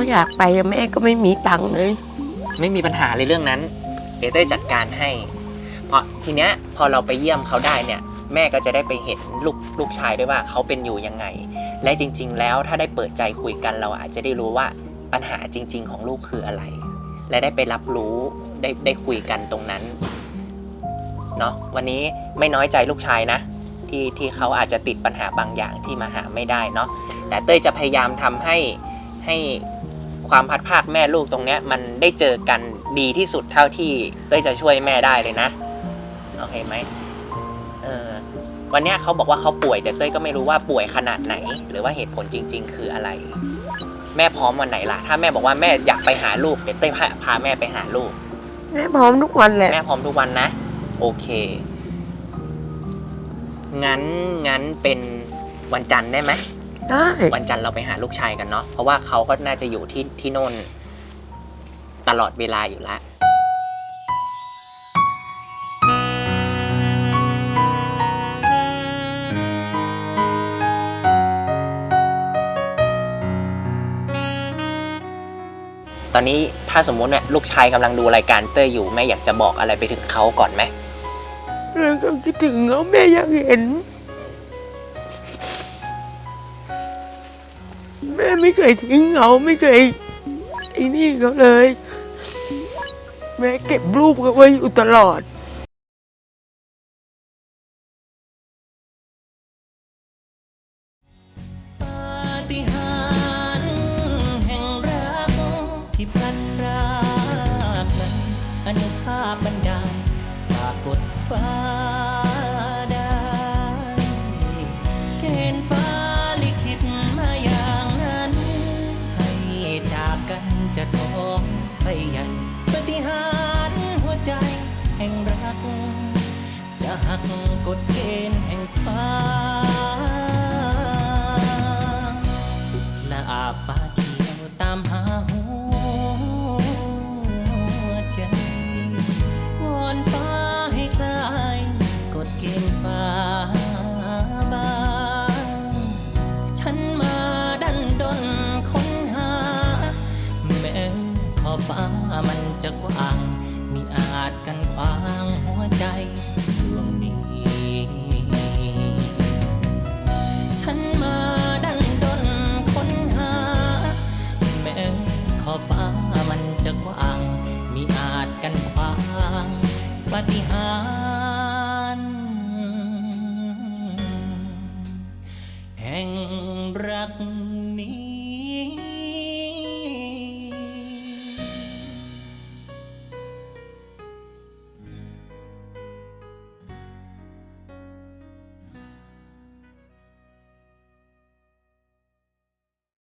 เขาอยากไปแม่ก็ไม่มีตังค์เลย ไม่มีปัญหาเลยเรื่องนั้น เดี๋ยวเต้ยจัดการให้ เพราะทีเนี้ยพอเราไปเยี่ยมเขาได้เนี่ย แม่ก็จะได้ไปเห็นลูกลูกชายด้วยว่าเขาเป็นอยู่ยังไง และจริง ๆ แล้วถ้าได้เปิดใจคุยกันเราอาจจะได้รู้ว่าปัญหาจริง ๆ ของลูกคืออะไร และได้ไปรับรู้ได้ได้คุยกันตรงนั้นเนาะวันนี้ไม่น้อยใจลูกชายนะ ที่ที่เขาอาจจะติดปัญหาบางอย่างที่มาหาไม่ได้เนาะแต่เต้ยจะพยายามทำให้ให้ ความพัดภาคแม่ลูกตรงเนี้ยมันได้เจอกันดีที่สุดเท่าที่เต้ยจะช่วยแม่ได้เลยนะโอเคไหมเออวันเนี้ยเขาบอกว่าเขาป่วยแต่เต้ยก็ไม่รู้ว่าป่วยขนาดไหน หรือว่าเหตุผลจริง ๆ คืออะไร แม่พร้อมวันไหนล่ะ ถ้าแม่บอกว่าแม่อยากไปหาลูกเดี๋ยวเต้ยพาพาแม่ไปหาลูก แม่พร้อมทุกวันแหละแม่พร้อมทุกวันนะ โอเค งั้นงั้นเป็นวันจันทร์ได้ไหม ได้ วันจันทร์เราไปหาลูกชายกันเนาะเพราะว่าเขาก็น่าจะอยู่ที่ที่โน่นตลอดเวลาอยู่แล้ว ตอนนี้ถ้าสมมุติเนี่ยลูกชายกำลังดูรายการเต้ยอยู่แม่อยากจะบอกอะไรไปถึงเขาก่อนไหมแล้วก็คิดถึงเขาแม่อยากเห็น ม่ไม่เคยทิ้งเขาไม่เคยไอ้นี่เขาเลย แม่เก็บรูปเขาไว้อยู่ตลอดอนุภาพบันดาลฝากกดฟ้า จะท้องไปใหญ่ปฏิหารหัวใจแห่งรัก จะหักกฎเกณฑ์แห่งฟ้า สุดละอาฟ้า อฟ้ามันจะกว้าง มีอาจกันขวางหัวใจดวงนี้ ฉันมาดันดนค้นหา แม้ขอฟ้ามันจะกว้าง มีอาจกันขวางปฏิหารแห่งรักนี้